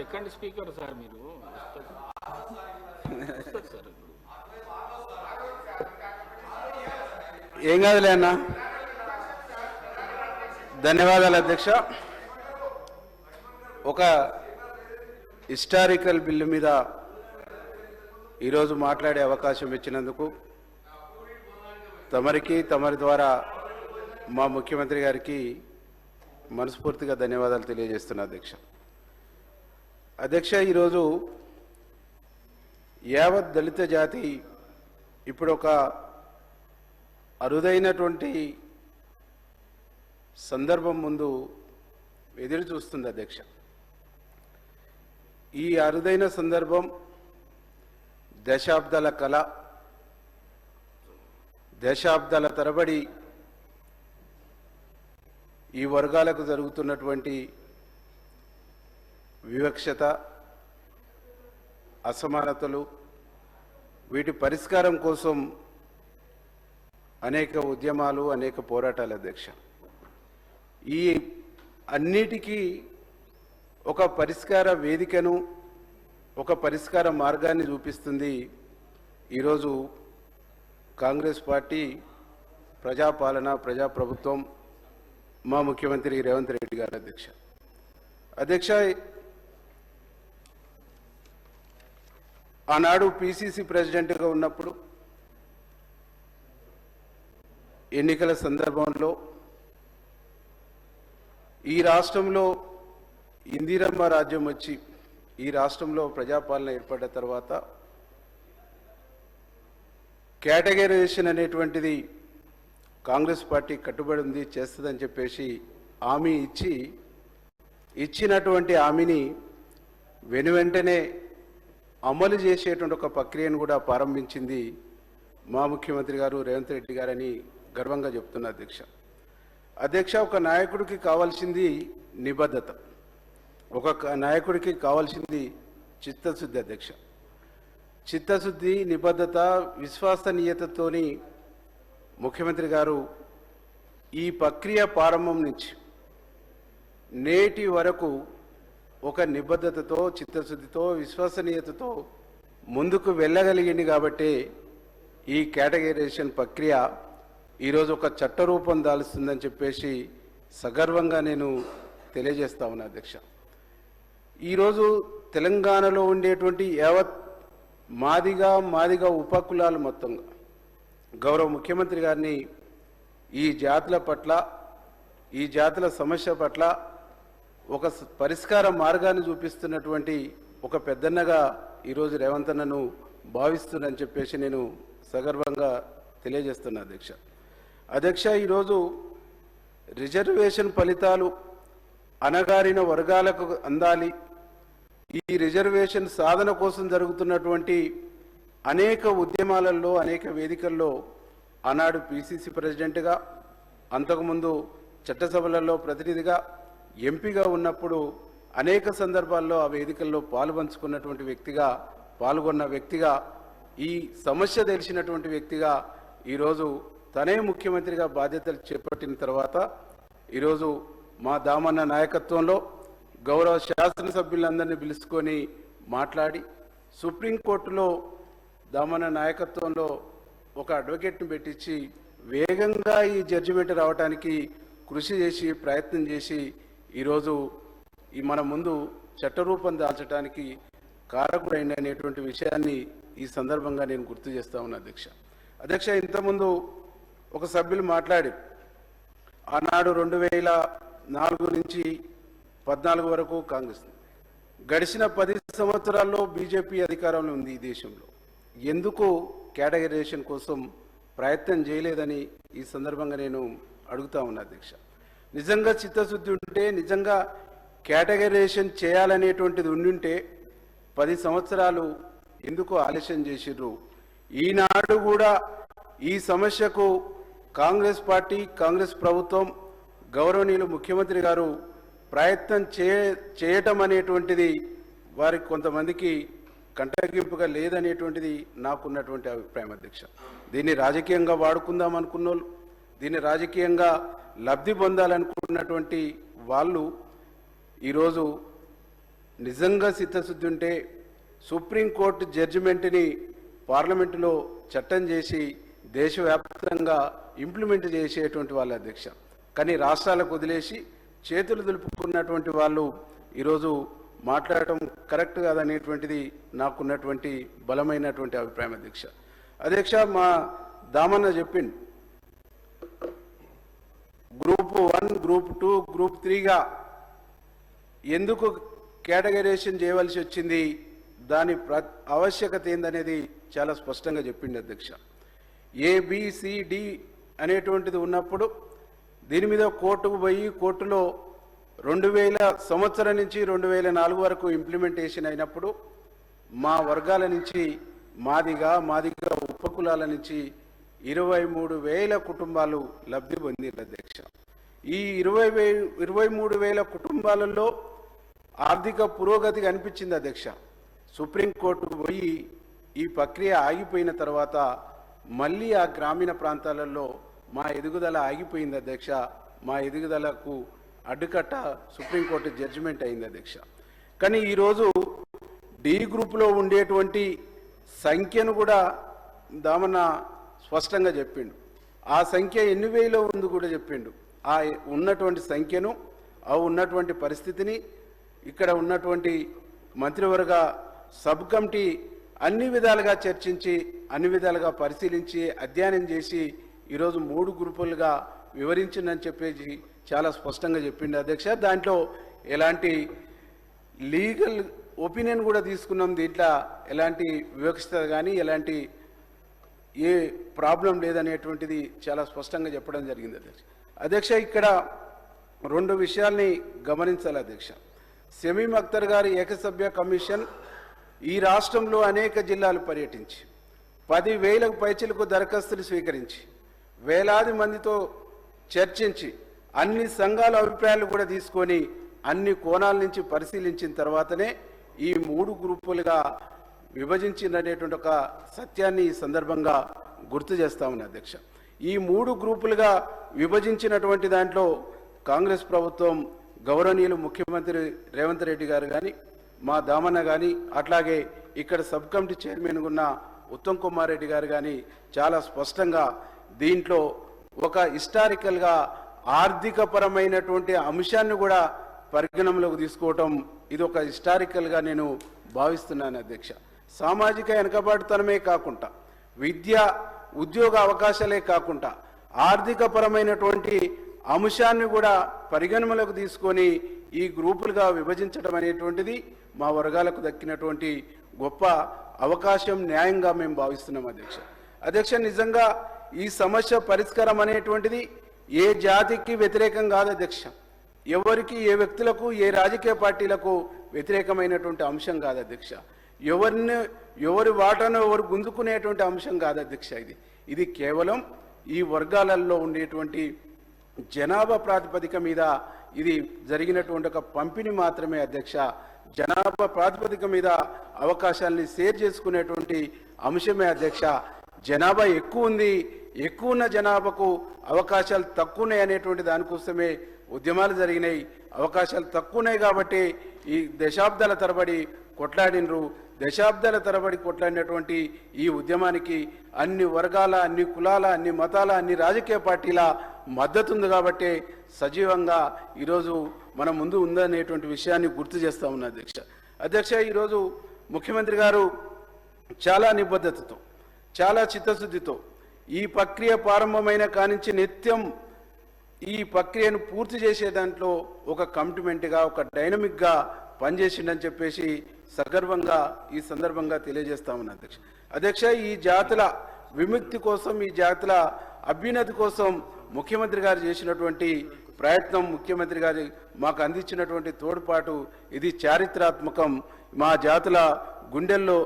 Second speaker sir మీరు. ఏం కాదులే అన్న. ధన్యవాదాలు అధ్యక్ష. ఒక హిస్టారికల్ బిల్లు మీద ఈరోజు మాట్లాడే అవకాశం ఇచ్చినందుకు తమరికి తమరి ద్వారా మా ముఖ్యమంత్రి గారికి మనస్ఫూర్తిగా ధన్యవాదాలు తెలియజేస్తున్నా అధ్యక్ష. అధ్యక్ష ఈరోజు యావత్ దళిత జాతి ఇప్పుడు ఒక అరుదైనటువంటి సందర్భం ముందు ఎదురు చూస్తుంది అధ్యక్ష. ఈ అరుదైన సందర్భం దశాబ్దాల కళ దశాబ్దాల తరబడి ఈ వర్గాలకు జరుగుతున్నటువంటి వివక్షత అసమానతలు వీటి పరిష్కారం కోసం అనేక ఉద్యమాలు అనేక పోరాటాలు అధ్యక్ష. ఈ అన్నిటికీ ఒక పరిష్కార వేదికను ఒక పరిష్కార మార్గాన్ని చూపిస్తుంది ఈరోజు కాంగ్రెస్ పార్టీ ప్రజాపాలన ప్రజాప్రభుత్వం మా ముఖ్యమంత్రి రేవంత్ రెడ్డి గారు అధ్యక్ష. అధ్యక్ష ఆనాడు పిసిసి ప్రెసిడెంట్గా ఉన్నప్పుడు ఎన్నికల సందర్భంలో ఈ రాష్ట్రంలో ఇందిరమ్మ రాజ్యం వచ్చి ఈ రాష్ట్రంలో ప్రజాపాలన ఏర్పడ్డ తర్వాత కేటగరైజేషన్ అనేటువంటిది కాంగ్రెస్ పార్టీ కట్టుబడి ఉంది చేస్తుందని చెప్పేసి హామీ ఇచ్చి ఇచ్చినటువంటి హామీని వెనువెంటనే అమలు చేసేటువంటి ఒక ప్రక్రియను కూడా ప్రారంభించింది మా ముఖ్యమంత్రి గారు రేవంత్ రెడ్డి గారని గర్వంగా చెప్తున్న అధ్యక్ష. అధ్యక్ష ఒక నాయకుడికి కావాల్సింది నిబద్ధత. ఒక నాయకుడికి కావాల్సింది చిత్తశుద్ధి అధ్యక్ష. చిత్తశుద్ధి నిబద్ధత విశ్వసనీయతతోని ముఖ్యమంత్రి గారు ఈ ప్రక్రియ ప్రారంభం నుంచి నేటి వరకు ఒక నిబద్ధతతో చిత్తశుద్ధితో విశ్వసనీయతతో ముందుకు వెళ్ళగలిగింది కాబట్టి ఈ కేటగరైజేషన్ ప్రక్రియ ఈరోజు ఒక చట్ట రూపం దాలుస్తుందని చెప్పేసి సగర్వంగా నేను తెలియజేస్తా ఉన్నా అధ్యక్ష. ఈరోజు తెలంగాణలో ఉండేటువంటి యావత్ మాదిగా మాదిగా ఉపకులాలు మొత్తంగా గౌరవ ముఖ్యమంత్రి గారిని ఈ జాతుల పట్ల ఈ జాతుల సమస్య పట్ల ఒక పరిష్కార మార్గాన్ని చూపిస్తున్నటువంటి ఒక పెద్దన్నగా ఈరోజు రేవంత్ అన్నను భావిస్తున్నానని చెప్పేసి నేను సగర్వంగా తెలియజేస్తున్నా అధ్యక్ష. అధ్యక్ష ఈరోజు రిజర్వేషన్ ఫలితాలు అణగారిన వర్గాలకు అందాలి. ఈ రిజర్వేషన్ సాధన కోసం జరుగుతున్నటువంటి అనేక ఉద్యమాలలో అనేక వేదికల్లో ఆనాడు పిసిసి ప్రెసిడెంట్గా అంతకుముందు చట్టసభలలో ప్రతినిధిగా ఎంపీగా ఉన్నప్పుడు అనేక సందర్భాల్లో ఆ వేదికల్లో పాలుపంచుకున్నటువంటి వ్యక్తిగా పాల్గొన్న వ్యక్తిగా ఈ సమస్య తెలిసినటువంటి వ్యక్తిగా ఈరోజు తనే ముఖ్యమంత్రిగా బాధ్యతలు చేపట్టిన తర్వాత ఈరోజు మా దామన్న నాయకత్వంలో గౌరవ శాసనసభ్యులందరినీ పిలుచుకొని మాట్లాడి సుప్రీంకోర్టులో దామన్న నాయకత్వంలో ఒక అడ్వకేట్ని పెట్టించి వేగంగా ఈ జడ్జిమెంట్ రావడానికి కృషి చేసి ప్రయత్నం చేసి ఈరోజు ఈ మన ముందు చట్టరూపం దాల్చడానికి కారకుడైన అనేటువంటి విషయాన్ని ఈ సందర్భంగా నేను గుర్తు చేస్తా ఉన్నా అధ్యక్ష. అధ్యక్ష ఇంతకుముందు ఒక సభ్యులు మాట్లాడి ఆనాడు రెండు వేల నాలుగు నుంచి పద్నాలుగు వరకు కాంగ్రెస్ గడిచిన పది సంవత్సరాల్లో బీజేపీ అధికారంలో ఉంది ఈ దేశంలో. ఎందుకు కేటగరైజేషన్ కోసం ప్రయత్నం చేయలేదని ఈ సందర్భంగా నేను అడుగుతా ఉన్నా అధ్యక్ష. నిజంగా చిత్తశుద్ధి ఉంటే నిజంగా కేటగరైజేషన్ చేయాలనేటువంటిది ఉండుంటే పది సంవత్సరాలు ఎందుకు ఆలస్యం చేసిర్రు? ఈనాడు కూడా ఈ సమస్యకు కాంగ్రెస్ పార్టీ కాంగ్రెస్ ప్రభుత్వం గౌరవనీయులు ముఖ్యమంత్రి గారు ప్రయత్నం చే చేయటం అనేటువంటిది వారికి కొంతమందికి కంటగింపుగా లేదనేటువంటిది నాకున్నటువంటి అభిప్రాయం అధ్యక్ష. దీన్ని రాజకీయంగా వాడుకుందాం అనుకున్నోళ్ళు దీన్ని రాజకీయంగా లబ్ధి పొందాలనుకున్నటువంటి వాళ్ళు ఈరోజు నిజంగా సిద్ధశుద్ధి ఉంటే సుప్రీంకోర్టు జడ్జిమెంట్ని పార్లమెంటులో చట్టం చేసి దేశవ్యాప్తంగా ఇంప్లిమెంట్ చేసేటువంటి వాళ్ళ అధ్యక్ష. కానీ రాష్ట్రాలకు వదిలేసి చేతులు దులుపుకున్నటువంటి వాళ్ళు ఈరోజు మాట్లాడటం కరెక్ట్ కాదనేటువంటిది నాకున్నటువంటి బలమైనటువంటి అభిప్రాయం అధ్యక్ష. అధ్యక్ష మా దామన్న చెప్పిండు. Group one group two group త్రీగా ఎందుకు కేటగరైజేషన్ చేయవలసి వచ్చింది? దాని ప్ర ఆవశ్యకత ఏందనేది చాలా స్పష్టంగా చెప్పింది అధ్యక్ష. ఏబిసిడి అనేటువంటిది ఉన్నప్పుడు దీని మీద కోర్టుకు పోయి కోర్టులో రెండు వేల సంవత్సరం నుంచి రెండు వేల నాలుగు వరకు ఇంప్లిమెంటేషన్ అయినప్పుడు మా వర్గాల నుంచి మాదిగా మాదిగా ఉపకులాల నుంచి ఇరవై మూడు వేల కుటుంబాలు లబ్ధి పొందింది అధ్యక్ష. ఈ ఇరవై వే ఇరవై మూడు వేల కుటుంబాలలో ఆర్థిక పురోగతి కనిపించింది అధ్యక్ష. సుప్రీంకోర్టుకు పోయి ఈ ప్రక్రియ ఆగిపోయిన తర్వాత మళ్ళీ ఆ గ్రామీణ ప్రాంతాలలో మా ఎదుగుదల ఆగిపోయింది అధ్యక్ష. మా ఎదుగుదలకు అడ్డుకట్ట సుప్రీంకోర్టు జడ్జిమెంట్ అయింది అధ్యక్ష. కానీ ఈరోజు డి గ్రూప్లో ఉండేటువంటి సంఖ్యను కూడా దామన్న స్పష్టంగా చెప్పిండు. ఆ సంఖ్య ఎన్ని వేలో ఉంది కూడా చెప్పిండు. ఆ ఉన్నటువంటి సంఖ్యను ఆ ఉన్నటువంటి పరిస్థితిని ఇక్కడ ఉన్నటువంటి మంత్రివర్గ సబ్ కమిటీ అన్ని విధాలుగా చర్చించి అన్ని విధాలుగా పరిశీలించి అధ్యయనం చేసి ఈరోజు మూడు గ్రూపులుగా వివరించిందని చెప్పేసి చాలా స్పష్టంగా చెప్పిండు అధ్యక్ష. దాంట్లో ఎలాంటి లీగల్ ఒపీనియన్ కూడా తీసుకున్నాం. దీంట్లో ఎలాంటి వివక్షత కానీ ఎలాంటి ఏ ప్రాబ్లం లేదనేటువంటిది చాలా స్పష్టంగా చెప్పడం జరిగింది అధ్యక్ష. అధ్యక్ష ఇక్కడ రెండు విషయాల్ని గమనించాలి అధ్యక్ష. సెమీమ్ అఖ్తర్ గారి ఏకసభ్య కమిషన్ ఈ రాష్ట్రంలో అనేక జిల్లాలు పర్యటించి పది వేలకు పైచిలకు దరఖాస్తులు స్వీకరించి వేలాది మందితో చర్చించి అన్ని సంఘాల అభిప్రాయాలు కూడా తీసుకొని అన్ని కోణాల నుంచి పరిశీలించిన తర్వాతనే ఈ మూడు గ్రూపులుగా విభజించినటువంటి ఒక సత్యాన్ని ఈ సందర్భంగా గుర్తు చేస్తా ఉన్నా అధ్యక్ష. ఈ మూడు గ్రూపులుగా విభజించినటువంటి దాంట్లో కాంగ్రెస్ ప్రభుత్వం గౌరవనీయులు ముఖ్యమంత్రి రేవంత్ రెడ్డి గారు కానీ మా దామన్న కానీ అట్లాగే ఇక్కడ సబ్ కమిటీ చైర్మన్ ఉన్న ఉత్తమ్ కుమార్ రెడ్డి గారు కానీ చాలా స్పష్టంగా దీంట్లో ఒక హిస్టారికల్గా ఆర్థిక పరమైనటువంటి అంశాన్ని కూడా పరిగణనలోకి తీసుకోవటం ఇది ఒక హిస్టారికల్గా నేను భావిస్తున్నాను అధ్యక్ష. సామాజిక వెనుకబాటుతనమే కాకుండా విద్య ఉద్యోగ అవకాశాలే కాకుండా ఆర్థిక పరమైనటువంటి అంశాన్ని కూడా పరిగణనలోకి తీసుకొని ఈ గ్రూపులుగా విభజించడం అనేటువంటిది మా వర్గాలకు దక్కినటువంటి గొప్ప అవకాశం న్యాయంగా మేము భావిస్తున్నాం అధ్యక్ష. అధ్యక్ష నిజంగా ఈ సమస్య పరిష్కారం అనేటువంటిది ఏ జాతికి వ్యతిరేకం కాదు అధ్యక్ష. ఎవరికి ఏ వ్యక్తులకు ఏ రాజకీయ పార్టీలకు వ్యతిరేకమైనటువంటి అంశం కాదు అధ్యక్ష. ఎవరిని ఎవరి వాటాను ఎవరు గుంజుకునేటువంటి అంశం కాదు అధ్యక్ష ఇది. ఇది కేవలం ఈ వర్గాలలో ఉండేటువంటి జనాభా ప్రాతిపదిక మీద ఇది జరిగినటువంటి ఒక పంపిణీ మాత్రమే అధ్యక్ష. జనాభా ప్రాతిపదిక మీద అవకాశాలని షేర్ చేసుకునేటువంటి అంశమే అధ్యక్ష. జనాభా ఎక్కువ ఉంది ఎక్కువ ఉన్న జనాభాకు అవకాశాలు తక్కువ ఉన్నాయి అనేటువంటి దానికోసమే ఉద్యమాలు జరిగినాయి. అవకాశాలు తక్కువ ఉన్నాయి కాబట్టి ఈ దశాబ్దాల తరబడి కొట్లాడినరు. దశాబ్దాల తరబడి కొట్లాడినటువంటి ఈ ఉద్యమానికి అన్ని వర్గాల అన్ని కులాల అన్ని మతాల అన్ని రాజకీయ పార్టీల మద్దతు ఉంది కాబట్టి సజీవంగా ఈరోజు మన ముందు ఉందనేటువంటి విషయాన్ని గుర్తు చేస్తా ఉన్నా అధ్యక్ష. అధ్యక్ష ఈరోజు ముఖ్యమంత్రి గారు చాలా నిబద్ధతతో చాలా చిత్తశుద్ధితో ఈ ప్రక్రియ ప్రారంభమైన కానించి నిత్యం ఈ ప్రక్రియను పూర్తి చేసే దాంట్లో ఒక కమిట్మెంట్గా ఒక డైనమిక్గా పనిచేసిండని చెప్పేసి సగర్వంగా ఈ సందర్భంగా తెలియజేస్తామని అధ్యక్ష. అధ్యక్ష ఈ జాతుల విముక్తి కోసం ఈ జాతుల అభ్యున్నతి కోసం ముఖ్యమంత్రి గారు చేసినటువంటి ప్రయత్నం ముఖ్యమంత్రి గారి మాకు అందించినటువంటి తోడ్పాటు ఇది చారిత్రాత్మకం. మా జాతుల గుండెల్లో